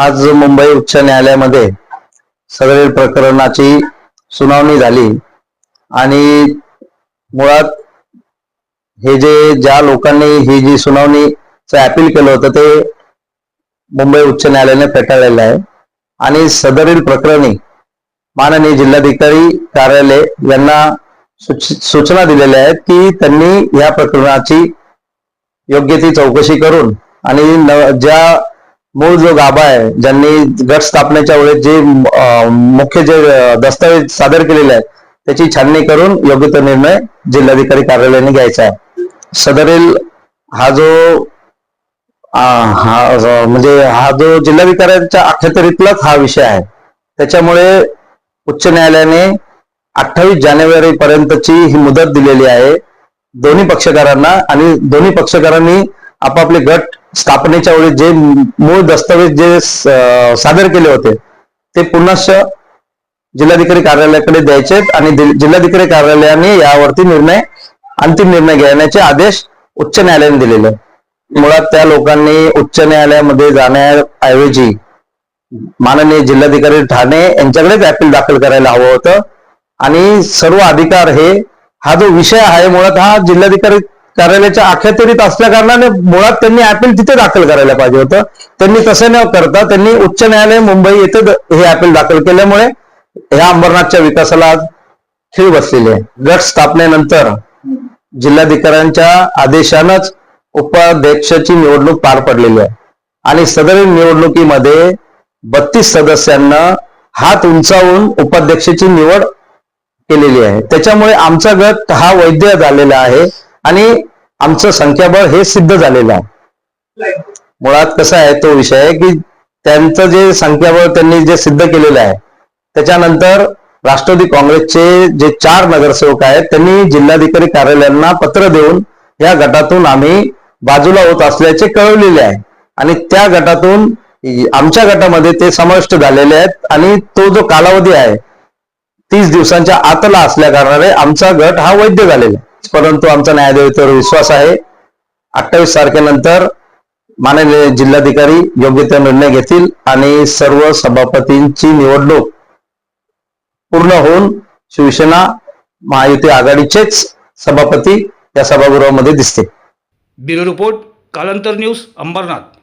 आज मुंबई उच्च न्यायालयामध्ये सदरील प्रकरणाची सुनावणी झाली. आणि मुळात हे जे ज्या लोकांनी ही जी सुनावणीचं अपील केलं होतं ते मुंबई उच्च न्यायालयाने फेटाळलेलं आहे. आणि सदरील प्रकरणी माननीय जिल्हाधिकारी कार्यालय यांना सूच- सूचना दिलेल्या आहेत की त्यांनी या प्रकरणाची योग्य ती चौकशी करून आणि न- ज्या मूळ जो गाभा आहे ज्यांनी गट स्थापनेच्या वेळेस जे मुख्य जे अं, दस्तावेज सादर केलेले आहेत त्याची छाननी करून योग्य तो निर्णय जिल्हाधिकारी कार्यालयाने घ्यायचा आहे. सदरील हा जो हा म्हणजे हा जो जिल्हाधिकाऱ्यांच्या अखेतरीतलाच हा विषय आहे. त्याच्यामुळे उच्च न्यायालयाने अठ्ठावीस जानेवारी पर्यंतची ही मुदत दिलेली आहे. दोन्ही पक्षकारांना आणि दोन्ही पक्षकारांनी आपापले गट स्थापनेच्या वेळी जे मूळ दस्तावेज जे सादर केले होते ते पुनश्च जिल्हाधिकारी कार्यालयाकडे द्यायचे आणि जिल्हाधिकारी कार्यालयाने यावरती निर्णय अंतिम निर्णय घेण्याचे आदेश उच्च न्यायालयाने दिलेले. मुळात त्या लोकांनी उच्च न्यायालयामध्ये जाण्याऐवजी माननीय जिल्हाधिकारी ठाणे यांच्याकडेच अपील दाखल करायला हवं होतं. आणि सर्व अधिकार हे हा जो विषय आहे मुळात हा जिल्हाधिकारी कार्यालयाच्या अखत्यारीत असल्या कारणाने मुळात त्यांनी अपील तिथे दाखल करायला पाहिजे होतं. त्यांनी तसं न करता त्यांनी उच्च न्यायालय मुंबई येथे हे अपील दाखल केल्यामुळे ह्या अंबरनाथच्या विकासाला खीळ बसलेली आहे. गट स्थापनेनंतर जिल्हाधिकाऱ्यांच्या आदेशानंच उपाध्यक्षाची निवडणूक पार पडलेली आहे. आणि सदर निवडणुकीमध्ये बत्तीस सदस्यांना हात उंचावून उपाध्यक्षाची निवड केलेली आहे. त्याच्यामुळे आमचा गट हा वैध झालेला आहे. आणि आमचं संख्याबळ हे सिद्ध झालेलं आहे. मुळात कसा आहे तो विषय आहे की त्यांचं जे संख्याबळ त्यांनी जे सिद्ध केलेलं आहे त्याच्यानंतर राष्ट्रवादी काँग्रेसचे जे चार नगरसेवक आहेत त्यांनी जिल्हाधिकारी कार्यालयांना पत्र देऊन या गटातून आम्ही बाजूला होत असल्याचे कळवलेले आहे. आणि त्या गटातून आमच्या गटामध्ये ते समाविष्ट झालेले आहेत आणि तो जो कालावधी आहे तीस दिवसांच्या आतला असल्या कारणाने आमचा गट हा वैध झालेला आहे. परंतु आमचा न्यायादेवतेवर विश्वास आहे. अठ्ठावीस तारखेनंतर माननीय जिल्हाधिकारी योग्य ते निर्णय घेतील आणि सर्व सभापतींची निवडणूक पूर्ण होऊन शिवसेना महायुती आघाडीचेच सभापती या सभागृहामध्ये दिसते bureau report Kalantar news Ambarnath.